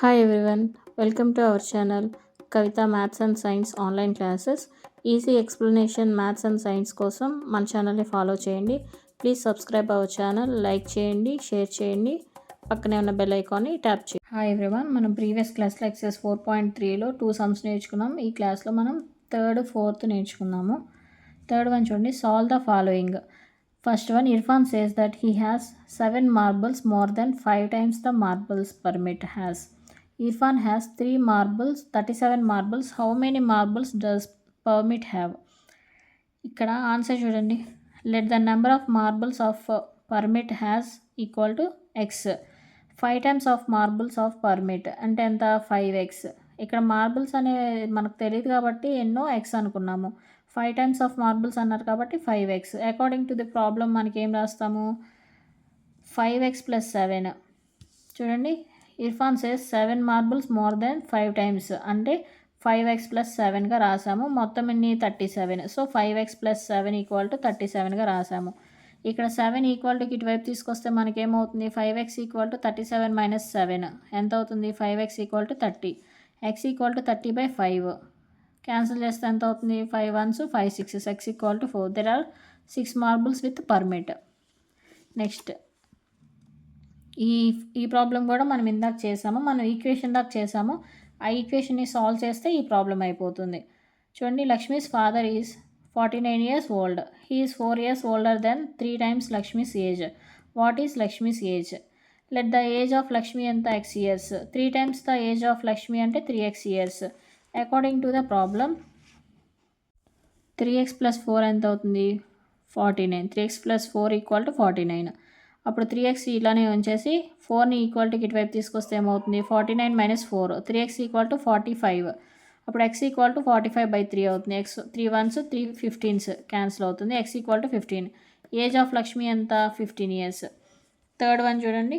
Hi everyone welcome to our channel Kavitha maths and science online classes easy explanation maths and science కోసం మన ఛానల్ని follow చేయండి. Please subscribe our channel like చేయండి share చేయండి. పక్కనే ఉన్న బెల్ ఐకాన్ని ట్యాప్ చేయండి. హాయ్ ఎవ్రీవన్ మనం ప్రీవియస్ క్లాస్లో ఎక్సెస్ ఫోర్ పాయింట్ త్రీలో టూ సమ్స్ నేర్చుకున్నాం. ఈ క్లాస్లో మనం థర్డ్ ఫోర్త్ నేర్చుకున్నాము. థర్డ్ వన్ చూడండి solve the following first one Irfan says that he has seven marbles more than five times the marbles Parmit has Irfan has three marbles thirty seven marbles. How many marbles does Parmit have ఇక్కడ answer చూడండి. Let the number of marbles of Parmit has equal to x five times of marbles of Parmit అంటే ఎంత? Five X ఇక్కడ marbles అనే మనకు తెలియదు కాబట్టి ఎన్నో ఎక్స్ అనుకున్నాము. ఫైవ్ టైమ్స్ ఆఫ్ మార్బుల్స్ అన్నారు కాబట్టి five x according to the problem మనకి ఏం రాస్తాము? ఫైవ్ ఎక్స్ ప్లస్ సెవెన్ చూడండి. Irfan says seven marbles more than five times అంటే ఫైవ్ ఎక్స్ ప్లస్ సెవెన్గా రాసాము. మొత్తం ఎన్ని? Thirty seven so five x plus seven equal to thirty సెవెన్గా రాసాము. ఇక్కడ సెవెన్ ఈక్వల్ టుకి ఇటువైపు తీసుకొస్తే మనకేమవుతుంది? Five x equal to thirty seven minus seven ఎంత అవుతుంది five x equal to thirty x equal to thirty by five cancel చేస్తే ఎంత అవుతుంది five ones five six x equal to four there are six marbles with Parmit next ఈ ఈ problem కూడా మనం ఇందాక చేసాము మనం ఈక్వేషన్ దాకా చేసాము. ఆ ఈక్వేషన్ని సాల్వ్ చేస్తే ఈ ప్రాబ్లం అయిపోతుంది. చూడండి Lakshmi's father is forty nine years old he's four years older than three times Lakshmi's age what is Lakshmi's age let the age of Lakshmi ఎంత X years three times the age of Lakshmi అంటే three X years according to the problem three X plus four ఎంత అవుతుంది? Forty nine three X plus four equal to forty nine అప్పుడు three X ఇలానే ఉంచేసి ఫోర్ని ఈక్వాలిటీకి ఇటువైపు తీసుకొస్తే ఏమవుతుంది? Forty nine minus four three x equal to forty five అప్పుడు x equal to forty five by three అవుతుంది. X three ones three fifteens cancel అవుతుంది. X equal to fifteen age of Lakshmi ఎంత? ఫిఫ్టీన్ ఇయర్స్ థర్డ్ వన్ చూడండి.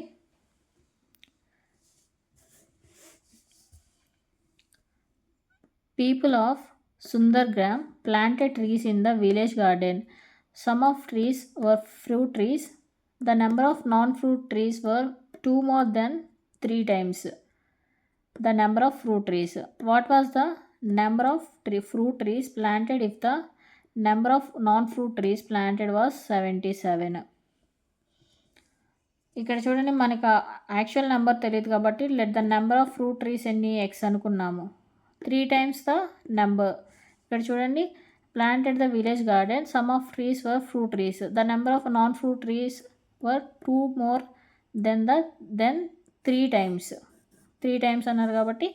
People of Sundargram planted trees in the village garden some of trees were fruit trees the number of non fruit trees were two more than three times the number of fruit trees what was the number of tree fruit trees planted if the number of non fruit trees planted was seventy seven ఇక్కడ చూడండి మనకు actual number తెలియదు కాబట్టి let the number of fruit trees ఎన్ని X అనుకున్నాము. Three times the number ఇక్కడ చూడండి planted the village garden some of trees were fruit trees the number of non fruit trees were two more than the than three times three times అన్నారు కాబట్టి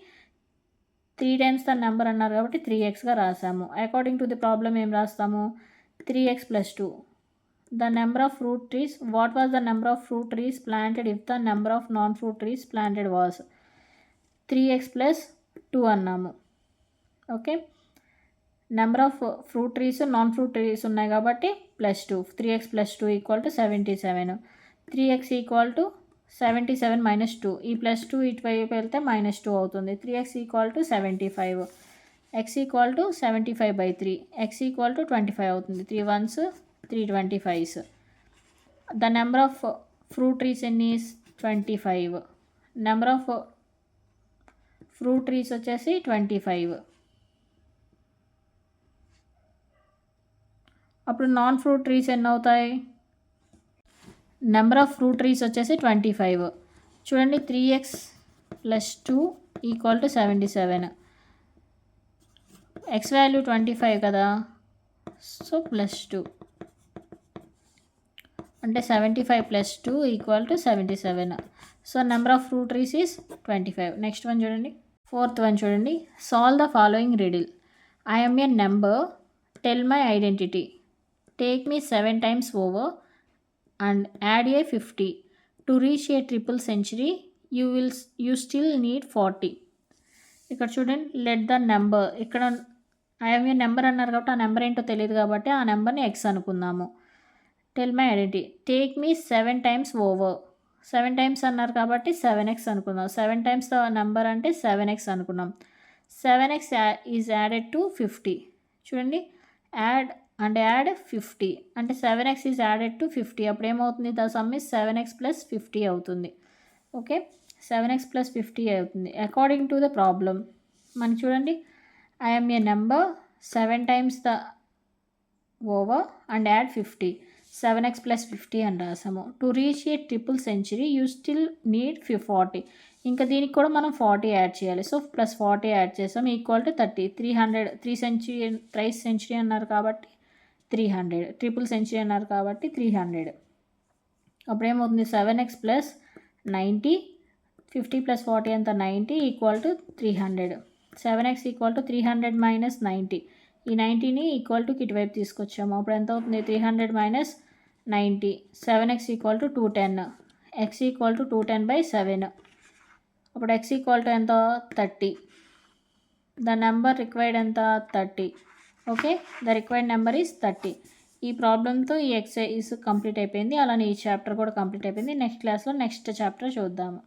three times the number అన్నారు కాబట్టి three ఎక్స్గా రాసాము. According to the problem ఏం రాస్తాము? Three x plus two the number of fruit trees what was the number of fruit trees planted if the number of non fruit trees planted was three x plus two అన్నాము. Okay number of fruit trees non fruit trees ఉన్నాయి కాబట్టి plus two three x plus two equal to seventy seven three X equal to seventy seven minus two ఈ plus two ఇటువైపు వెళ్తే minus two అవుతుంది. Three x equal to seventy five x equal to seventy five by three x equal to twenty five అవుతుంది. Three ones three twenty fives the number of fruit trees ఎన్ని twenty five number of fruit trees వచ్చేసి twenty five అప్పుడు non fruit trees ఎన్ని అవుతాయి? Number of fruit trees వచ్చేసి twenty five. చూడండి three x plus two equal to seventy seven. X value twenty five కదా? So plus two. అంటే seventy five plus two equal to seventy seven. So number of fruit trees is twenty five. Next one చూడండి. Fourth one చూడండి. Solve the following riddle. I'm a number tell my identity take me seven times over and add a fifty to reach a triple century you will you still need forty ఇక్కడ చూడండి let the number ఇక్కడ I'm a number అన్నారు కాబట్టి ఆ number ఏంటో తెలియదు కాబట్టి ఆ నెంబర్ని ఎక్స్ అనుకుందాము. Tell my identity take me seven times over seven times అన్నారు కాబట్టి సెవెన్ ఎక్స్ అనుకుందాం. సెవెన్ టైమ్స్ నెంబర్ అంటే సెవెన్ ఎక్స్ అనుకున్నాం seven x is added to fifty చూడండి యాడ్ అండ్ యాడ్ ఫిఫ్టీ. అంటే seven x is added to fifty. అప్పుడు ఏమవుతుంది? The sum is seven x plus fifty అవుతుంది. Okay? Seven x plus fifty అవుతుంది. According to the problem మనం చూడండి. I'm a number seven times the over and add fifty seven x plus fifty అని రాసాము. To reach a triple century you still need ఫి forty ఇంకా దీనికి కూడా మనం forty add చేయాలి. సో ప్లస్ ఫార్టీ యాడ్ చేసాం equal to thirty three hundred three century thrice century అన్నారు కాబట్టి త్రీ హండ్రెడ్. ట్రిపుల్ సెంచరీ అన్నారు కాబట్టి త్రీ హండ్రెడ్. అప్పుడు ఏమవుతుంది seven x plus ninety fifty plus forty అంత ninety equal to three hundred. Seven x equal to three hundred minus ninety. ఈ నైంటీని equal to ఇటువైపు తీసుకొచ్చాము. అప్పుడు ఎంత అవుతుంది? Three hundred minus ninety. Seven x equal to two ten. X equal to two ten by seven. అప్పుడు X equal to ఎంత? Thirty. The number required ఎంత? Thirty. Okay? The required number is thirty ఈ ప్రాబ్లంతో ఈ exercise complete అయిపోయింది. అలానే ఈ chapter కూడా కంప్లీట్ అయిపోయింది. నెక్స్ట్ క్లాస్లో నెక్స్ట్ చాప్టర్ చూద్దాము.